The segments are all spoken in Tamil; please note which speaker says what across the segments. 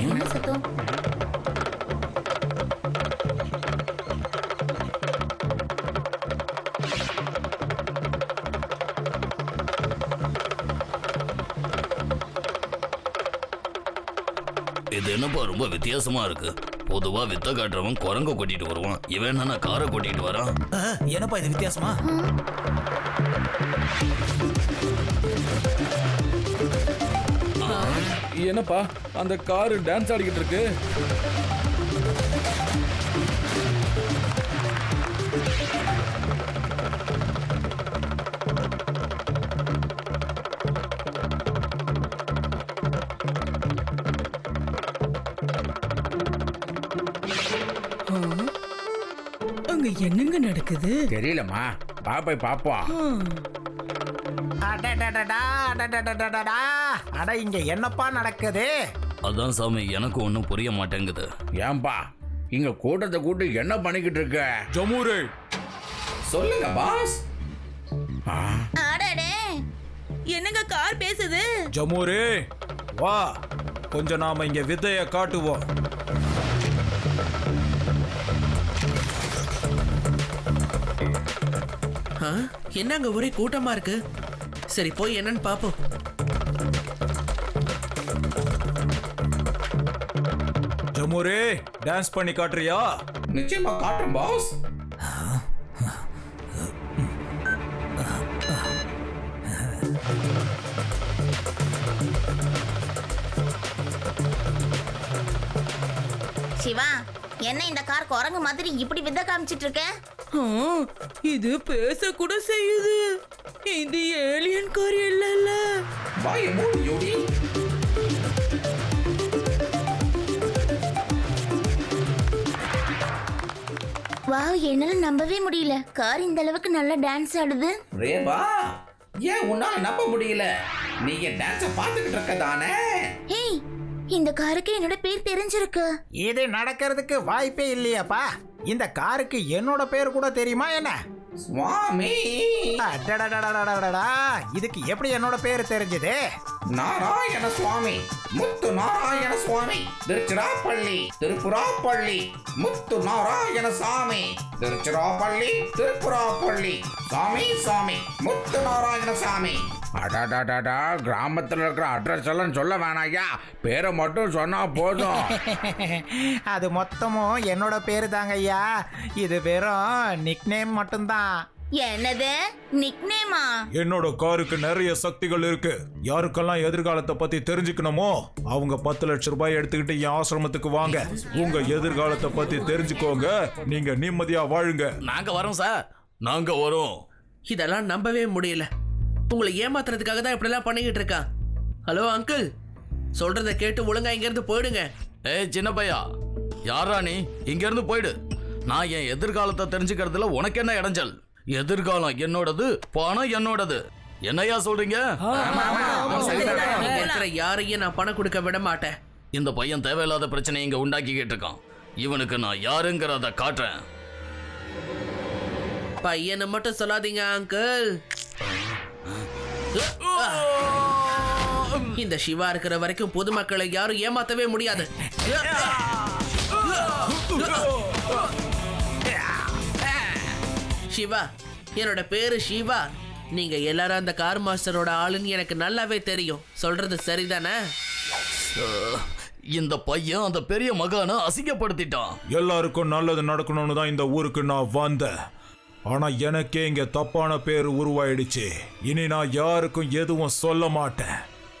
Speaker 1: என்ன சத்தம்
Speaker 2: இது என்னப்பா ரொம்ப வித்தியாசமா இருக்கு? பொதுவா வித்த காட்டுறவன் குரங்க கொட்டிட்டு வருவான். இவன் என்னன்னா காரை கொட்டிட்டு வரான்.
Speaker 3: என்னப்பா இது வித்தியாசமா?
Speaker 4: என்னப்பா அந்த காரு டான்ஸ் ஆடிக்கிட்டு இருக்கு.
Speaker 5: அங்க என்னங்க நடக்குது?
Speaker 6: தெரியலம்மா. போய் பாப்போம்.
Speaker 3: அட இங்க என்னப்பா நடக்குது?
Speaker 2: அதான் சாமி எனக்கு ஒன்றும் புரிய மாட்டேங்குது.
Speaker 6: ஏன்பா இங்க கூட்டத்தை கூட்டி என்ன பண்ணிக்கிட்டு இருக்க?
Speaker 4: ஜமூரே.
Speaker 6: சொல்லுங்க பாஸ். ஆ,
Speaker 1: அடடே
Speaker 5: என்னங்க கார் பேசுது?
Speaker 3: ஜமூரே வா. கொஞ்சம் நாம இங்க வித்தைய காட்டுவோம்.
Speaker 7: ஆ? என்ன அங்க ஒரே கூட்டமா இருக்கு? சரி போய் என்னன்னு பாப்போம்.
Speaker 3: ஜமூரே டான்ஸ் பண்ணி காட்டுறியா?
Speaker 6: நிச்சயமா காட்டுறேன் பாஸ்
Speaker 1: சிவா என்ன இந்த கார் குரங்கு மாதிரி இப்படி வித்த காமிச்சிட்டு இருக்க?
Speaker 5: இது பேச கூட செய்யுது. இது ஏலியன் கார் இல்லல்ல.
Speaker 6: வாய மூடு யோடி
Speaker 1: வாவ் என்னால நம்பவே முடியல. கார் இந்த அளவுக்கு நல்லா டான்ஸ் ஆடுது.
Speaker 6: ரேவா ஏன் உன்னால நம்ப முடியல? நீங்க டான்ஸ பாத்துக்கிட்டு இருக்க தானே?
Speaker 1: ஹேய் இந்த காருக்கு என்னோட பேர் தெரிஞ்சிருக்கு.
Speaker 3: இது நடக்கிறதுக்கு வாய்ப்பே இல்லையாப்பா. இந்த காருக்கு என்னோட பேர் கூட தெரியுமா என்ன?
Speaker 6: சுவாமி!
Speaker 3: இதுக்கு எப்படி என்னோட பேர் தெரிஞ்சது?
Speaker 6: நாராயண சுவாமி. முத்து நாராயண சுவாமி. திருச்சிராப்பள்ளி திருப்புராப்பள்ளி முத்து நாராயண சாமி. திருச்சிராப்பள்ளி திருப்புராப்பள்ளி சாமி சாமி. முத்து நாராயண சாமி. அடாடாடாடா கிராமத்துல இருக்கிற அட்ரஸ் எல்லாம் சொல்ல வேணாயா பேரை மட்டும் சொன்னா போதும்.
Speaker 3: அது மொத்தமும் என்னோட பேரு தாங்க ஐயா இது வெறும் நிக்நேம் மட்டும்தான்.
Speaker 1: என்னது? நிக்னேமா
Speaker 3: என்னோட காருக்கு நிறைய சக்திகள் இருக்கு. யாருக்கெல்லாம் எதிர்காலத்தை பத்தி தெரிஞ்சுக்கணுமோ அவங்க பத்து லட்சம் ரூபாய் எடுத்துக்கிட்டு என் ஆசிரமத்துக்கு வாங்க. உங்க எதிர்காலத்தை பத்தி தெரிஞ்சுக்கோங்க. நீங்க நிம்மதியா வாழுங்க.
Speaker 2: நாங்க வரோம் சார். நாங்க வரோம்.
Speaker 7: இதெல்லாம் நம்பவே முடியல. உங்களை ஏமாத்துறதுக்காக தான் இப்படிலாம் பண்ணிக்கிட்டு இருக்கான் ஹலோ அங்கிள் சொல்றத கேட்டு ஒழுங்கா இங்க இருந்து போயிடுங்க.
Speaker 2: ஏய் சின்ன பையா. யாரா நீ? இங்க இருந்து போயிடு. நான் என் எதிர்காலத்தை தெரிஞ்சுக்கிறதுல உனக்கு என்ன இடைஞ்சல்? எதிர்காலம் என்னோடது பணம் என்னோடது. என்னையா சொல்றீங்க?
Speaker 7: யாரையும் நான் பணம் கொடுக்க விட மாட்டேன்.
Speaker 2: இந்த பையன் தேவையில்லாத பிரச்சனையை இங்க உண்டாக்கிக்கிட்டு இருக்கான். இவனுக்கு நான் யாருங்கிறத காட்டுறேன்.
Speaker 7: பையனை மட்டும் சொல்லாதீங்க அங்கிள் இந்த சிவா இருக்கிற வரைக்கும் பொதுமக்களை யாரும் ஏமாத்தவே முடியாது. சிவா என்னோட பேரு சிவா. நீங்க எல்லாரும் அந்த கார் மாஸ்டரோட ஆளுன்னு எனக்கு நல்லாவே தெரியும். சொல்றது சரிதானே?
Speaker 2: இந்த பையன் அந்த பெரிய மகானை அசிங்கப்படுத்திட்டான்.
Speaker 3: எல்லாருக்கும் நல்லது நடக்கணும்னு தான் இந்த ஊருக்கு நான் வந்தேன். ஆனா எனக்கே இங்க தப்பான பேர் உருவாயிடுச்சு. இனி நான் யாருக்கும் எதுவும் சொல்ல மாட்டேன்.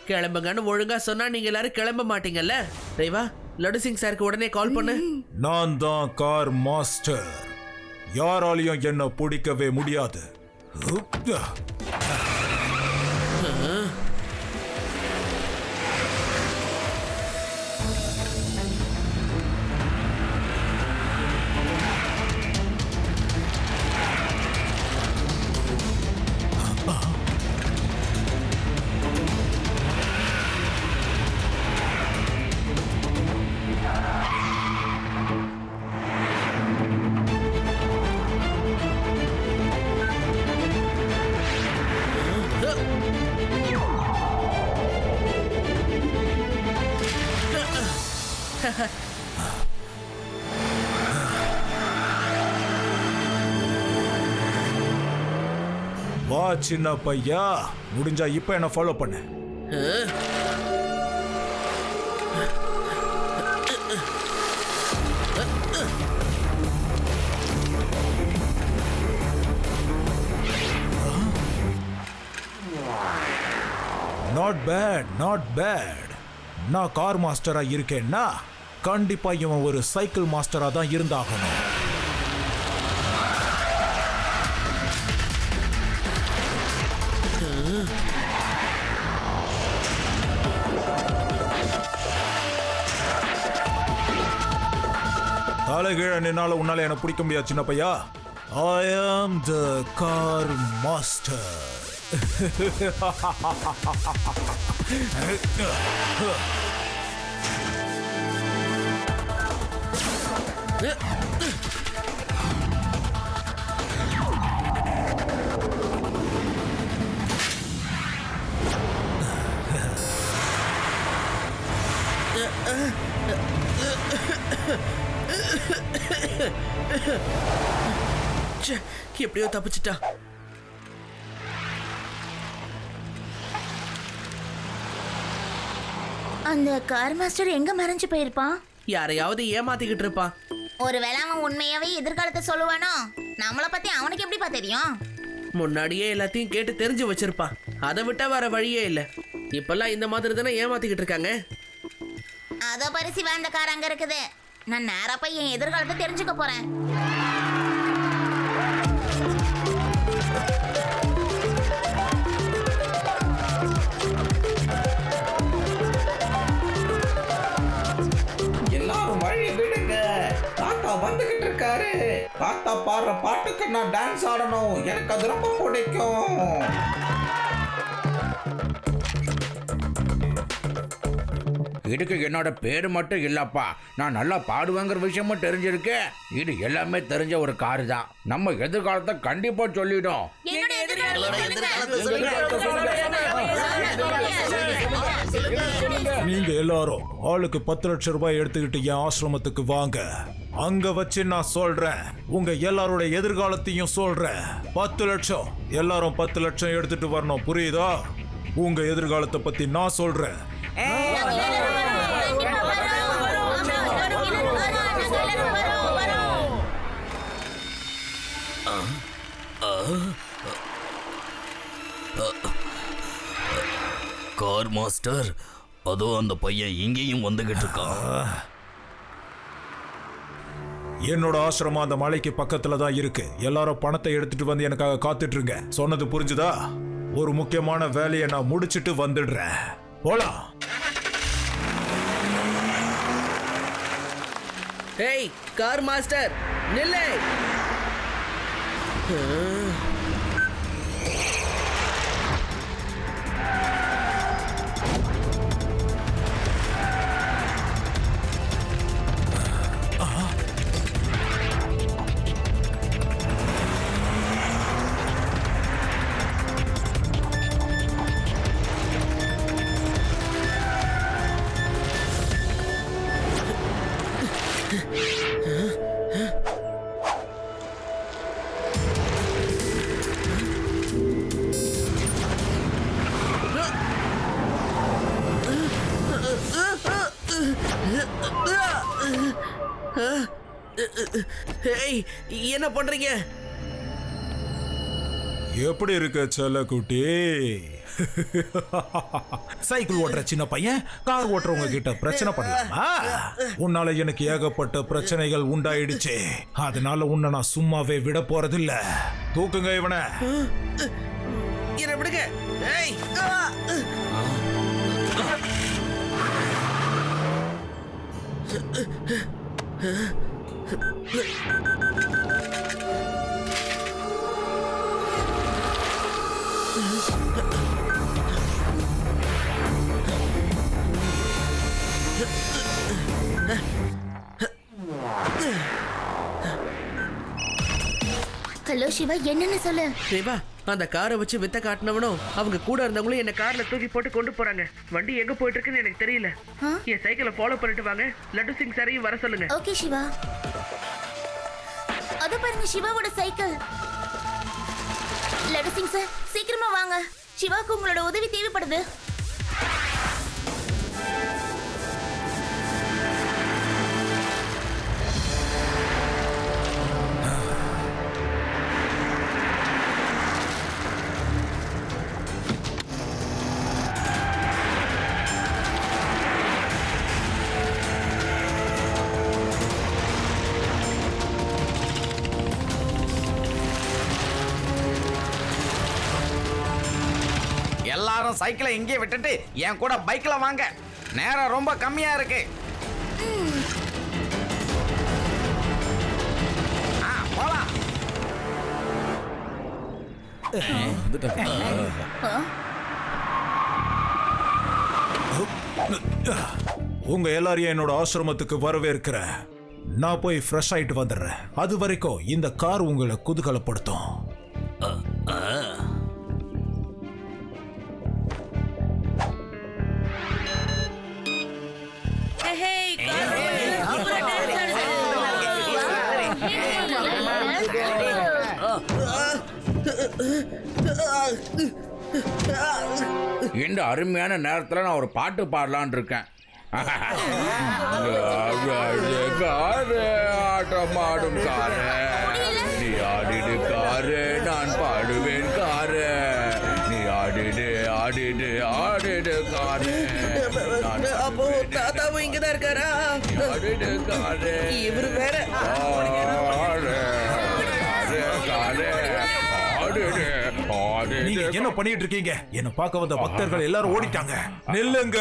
Speaker 7: கிளம்புங்கன்னு ஒழுங்கா சொன்னா நீங்க எல்லாரும் கிளம்ப மாட்டீங்கல்ல? தேவா லடு சிங் சாருக்கு உடனே கால் பண்ணு.
Speaker 3: நான் தான் கார் மாஸ்டர். யாராலையும் என்ன பிடிக்கவே முடியாது. வா சின்ன பையா. முடிஞ்சா இப்ப என்ன ஃபாலோ பண்ணு. நாட் பேட் நாட் பேட் நான் கார் மாஸ்டரா இருக்கேன்னா கண்டிப்பா இவன் ஒரு சைக்கிள் மாஸ்டரா தான் இருந்தாகணும். தலைகீழ நின்னால உன்னால என்ன பிடிக்க முடியாது சின்ன பையா I am the car master
Speaker 7: ச்சே, எப்படியோ தப்பிச்சிட்டா.
Speaker 1: அந்த கார் மாஸ்டர் எங்க மறைஞ்சு போயிருப்பான்?
Speaker 7: யாரையாவது ஏமாத்திக்கிட்டு இருப்பான்
Speaker 1: ஒருவேளை அவன் உண்மையாவே எதிர்காலத்தை சொல்லுவானோ? நம்மள பத்தி அவனுக்கு எப்படிப்பா தெரியும்?
Speaker 7: முன்னாடியே எல்லாத்தையும் கேட்டு தெரிஞ்சு வச்சிருப்பான் அதை விட்டா வேற வழியே இல்ல. இப்பெல்லாம் இந்த மாதிரி தானே ஏமாத்திக்கிட்டு இருக்காங்க?
Speaker 1: அதோ பரிசு வாழ்ந்த கார் அங்க இருக்குது. நான் நேரா போய் என் எதிர்காலத்தை தெரிஞ்சுக்க போறேன்.
Speaker 6: தாத்தா பாடுற பாட்டுக்கு நான் டான்ஸ் ஆடணும். எனக்கு அது ரொம்ப பிடிக்கும். இதுக்கு என்னோட பேரு மட்டும் இல்லப்பா. நான் நல்லா பாடுவேங்கிற விஷயமும் தெரிஞ்சிருக்கு. இது எல்லாமே தெரிஞ்ச ஒரு காரு தான் நம்ம எதிர்காலத்தை கண்டிப்பா சொல்லிடும்
Speaker 1: என்னோட எதிர்காலத்தை சொல்லுங்க.
Speaker 3: நீங்க எல்லாரும் ஆளுக்கு பத்து லட்சம் ரூபாய் எடுத்துக்கிட்டு என் ஆசிரமத்துக்கு வாங்க. அங்க வச்சு நான் சொல்றேன். உங்க எல்லாரோட எதிர்காலத்தையும் சொல்றேன். பத்து லட்சம். எல்லாரும் பத்து லட்சம் எடுத்துட்டு வரணும். புரியுதா? உங்க எதிர்காலத்தை பத்தி நான் சொல்றேன்.
Speaker 2: கார் மாஸ்டர் அதோ அந்த பையன் இங்கேயும் வந்துகிட்டு இருக்கான்.
Speaker 3: என்னோட ஆசிரமம் அந்த மலைக்கு பக்கத்துல தான் இருக்கு. எல்லாரும் பணத்தை எடுத்துட்டு வந்து எனக்காக காத்துட்டு இருங்க சொன்னது புரிஞ்சுதா? ஒரு முக்கியமான வேலையை நான் முடிச்சிட்டு வந்துடுறேன். போலாம்.
Speaker 7: ஏய் கார் மாஸ்டர் நில்லை. ஏய் என்ன பண்றீங்க?
Speaker 3: எப்படி இருக்க செல்லக்குட்டி சைக்கிள் ஓட்டுற சின்ன பையன் கார் ஓட்டுறவங்க கிட்ட பிரச்சனை பண்ணலாமா? உன்னால எனக்கு ஏகப்பட்ட பிரச்சனைகள் உண்டாயிடுச்சு. அதனால உன்னை நான் சும்மாவே விட போறதில்ல. தூக்குங்க இவனை.
Speaker 7: என்ன விடுங்க. ஏய்!
Speaker 1: ஹலோ சிவா என்னன்னு சொல்லு.
Speaker 7: தேவா அந்த காரை வச்சு வித்த காட்டினவனும் அவங்க கூட இருந்தவங்களும் என்ன கார்ல தூக்கி போட்டு கொண்டு போறாங்க. வண்டி எங்க போயிட்டு இருக்குன்னு எனக்கு தெரியல. என் சைக்கிளை ஃபாலோ பண்ணிட்டு வாங்க. லட்டு சிங் சாரையும் வர சொல்லுங்க.
Speaker 1: ஓகே சிவா. அதோ பாருங்க சிவாவோட சைக்கிள். லட்டு சிங் சார் சீக்கிரமா வாங்க. சிவாக்கு உங்களோட உதவி தேவைப்படுது.
Speaker 8: சைக்கிளை இங்கே விட்டுட்டு என் கூட பைக்ல வாங்க. நேரம் ரொம்ப கம்மியா இருக்கு. ஆ, போலாம்.
Speaker 3: உங்க எல்லாரையும் என்னோட ஆசிரமத்துக்கு வரவேற்கிறேன். நான் போய் ஃப்ரெஷ் ஆயிட்டு வந்துடுறேன். அது வரைக்கும் இந்த கார் உங்களை குதூகலப்படுத்தும்.
Speaker 6: இந்த அருமையான நேரத்தில் நான் ஒரு பாட்டு பாடலான் இருக்கேன். காரு ஆட்டம் ஆடும் காரு. நீ ஆடிடு காரு நான் பாடுவேன் காரு. நீ ஆடிடு ஆடிடு ஆடிடு காரு.
Speaker 7: அப்போ தாத்தாவும் இங்கதான் இருக்காரா?
Speaker 6: ஆடிடு காரு.
Speaker 7: இவரு வேற.
Speaker 3: நீங்க என்ன பண்ணிட்டு இருக்கீங்க என்ன பார்க்க வந்த பக்தர்கள் எல்லாரும் ஓடிட்டாங்க. நில்லுங்க.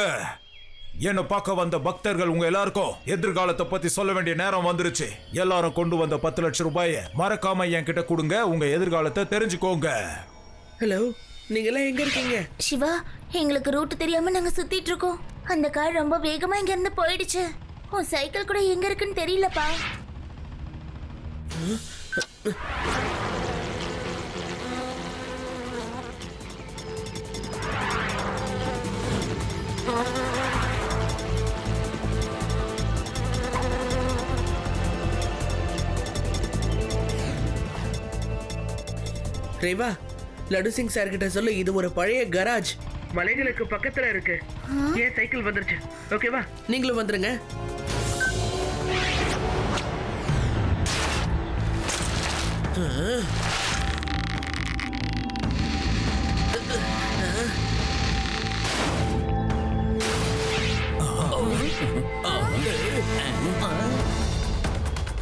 Speaker 3: என்ன பார்க்க வந்த பக்தர்கள் உங்க எல்லாருக்கும் எதிர்காலத்தை பத்தி சொல்ல வேண்டிய நேரம் வந்துருச்சு. எல்லாரும் கொண்டு வந்த பத்து லட்சம் ரூபாய மறக்காம என்கிட்ட கொடுங்க. உங்க எதிர்காலத்தை தெரிஞ்சுக்கோங்க.
Speaker 7: ஹலோ நீங்க எல்லாம் எங்க இருக்கீங்க?
Speaker 1: சிவா எங்களுக்கு ரூட் தெரியாம நாங்க சுத்திட்டு இருக்கோம் அந்த கார் ரொம்ப வேகமா இங்க இருந்து போயிடுச்சு. உன் சைக்கிள் கூட எங்க இருக்குன்னு தெரியலப்பா.
Speaker 7: ரேவா லடு சிங் சார் கிட்ட சொல்லு இது ஒரு பழைய கராஜ் மலைகளுக்கு பக்கத்துல இருக்கு. ஏன் சைக்கிள் வந்துருச்சு? ஓகேவா நீங்களும் வந்துருங்க.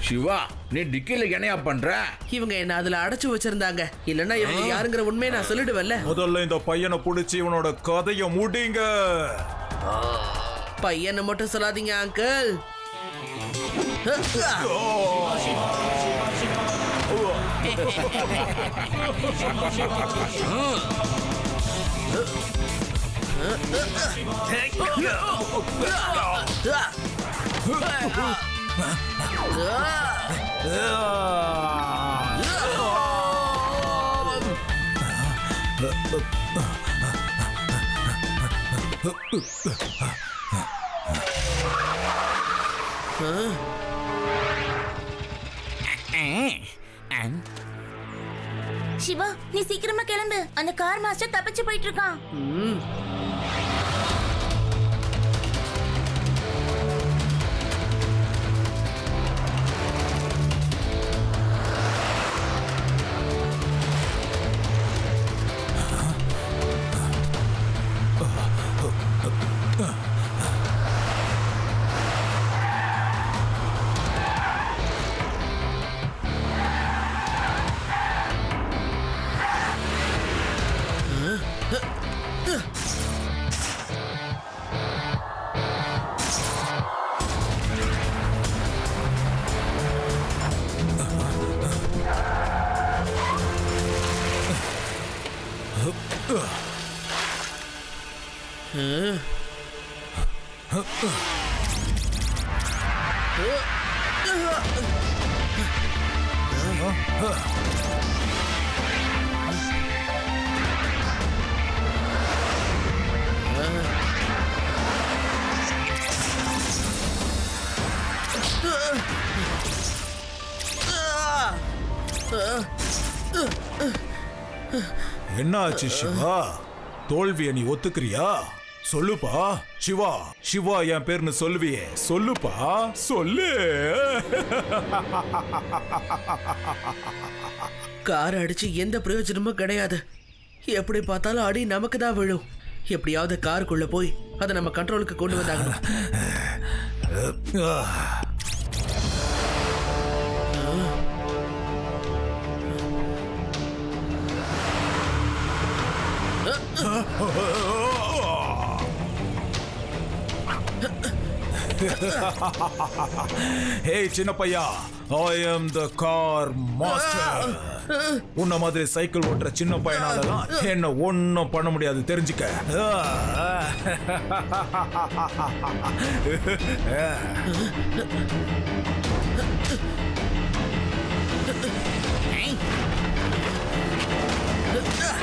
Speaker 6: சிவா நீ டிக்கில என்னையா பண்ற?
Speaker 7: இவங்க என்ன அதுல அடைச்சு வச்சிருந்தாங்க. இல்லன்னா இவங்க யாருங்கிற உண்மையை நான் சொல்லிடுவேன்ல.
Speaker 3: முதல்ல இந்த பையனை பிடிச்சி இவனோட கதையை முடிங்க.
Speaker 7: பையனை மட்டும் சொல்லாதீங்க அங்கிள்
Speaker 1: சிவா நீ சீக்கிரமா கிளம்பு. அந்த கார் மாஸ்டர் தப்பிச்சு போயிட்டு இருக்கான்.
Speaker 3: என்ன ஆச்சு சிவா? தோல்வியை நீ ஒத்துக்கிறியா? சொல்லுப்பா. சிவா சிவா என் பேர்னு சொல்லுவியே. சொல்லுப்பா. சொல்லு.
Speaker 7: கார் அடிச்சு எந்த பிரயோஜனமும் கிடையாது. எப்படி பார்த்தாலும் அடி நமக்கு தான் விழும். எப்படியாவது காருக்குள்ள போய் அதை நம்ம கண்ட்ரோலுக்கு கொண்டு வந்தாகணும்.
Speaker 3: ஹே சின்ன பையா I am the car master உன்ன மாதிரி சைக்கிள் ஓட்டுற சின்ன பையனாலலாம் என்ன ஒன்னும் பண்ண முடியாது தெரிஞ்சுக்க.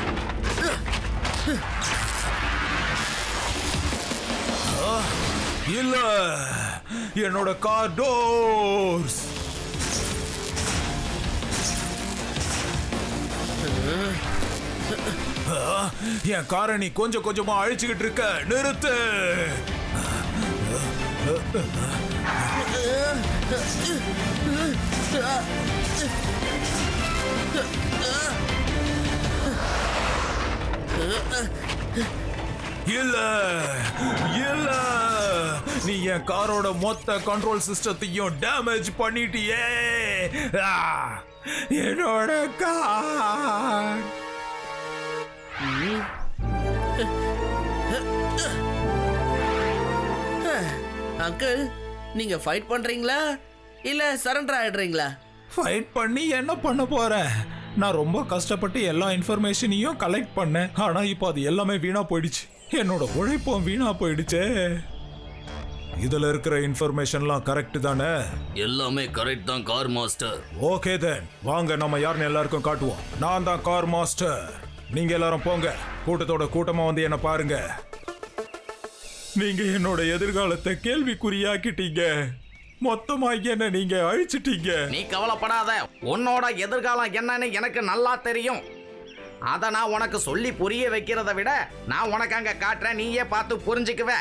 Speaker 3: இல்ல என்னோட கார் டோர்ஸ் என் காரை நீ கொஞ்சம் கொஞ்சமா அழிச்சுக்கிட்டு இருக்க நிறுத்து. இல்ல. இல்ல. நீ என் காரோட மொத்த கண்ட்ரோல் சிஸ்டத்தையும் டேமேஜ் பண்ணிட்டியே. என்னோட கார்.
Speaker 7: அங்கிள் நீங்க ஃபைட் பண்றீங்களா? இல்ல சரண்டர் ஆயிடுறீங்களா?
Speaker 3: ஃபைட் பண்ணி என்ன பண்ண போறேன் நான் ரொம்ப கஷ்டப்பட்டு எல்லா இன்ஃபர்மேஷனையும் கலெக்ட் பண்ணேன். ஆனா இப்போ அது எல்லாமே வீணா போயிடுச்சு. என்னோட உழைப்பும் வீணா போயிடுச்சே. இதுல இருக்கிற இன்ஃபர்மேஷன்லாம் கரெக்ட் தானே?
Speaker 2: எல்லாமே கரெக்ட் தான் கார் மாஸ்டர்
Speaker 3: ஓகே தென் வாங்க நம்ம யாருன்னு எல்லாருக்கும் காட்டுவோம். நான் தான் கார் மாஸ்டர் நீங்க எல்லாரும் போங்க. கூட்டத்தோட கூட்டமா வந்து என்ன பாருங்க. நீங்க என்னோட எதிர்காலத்தை கேள்விக்குறியாக்கிட்டீங்க. மொத்தமா என்ன நீங்க அழிச்சிட்டீங்க.
Speaker 8: நீ கவலைப்படாத. உன்னோட எதிர்காலம் என்னன்னு எனக்கு நல்லா தெரியும். அதை நான் உனக்கு சொல்லி புரிய வைக்கிறத விட நான் உனக்கு அங்க காட்டுறேன் நீயே பார்த்து புரிஞ்சுக்குவ.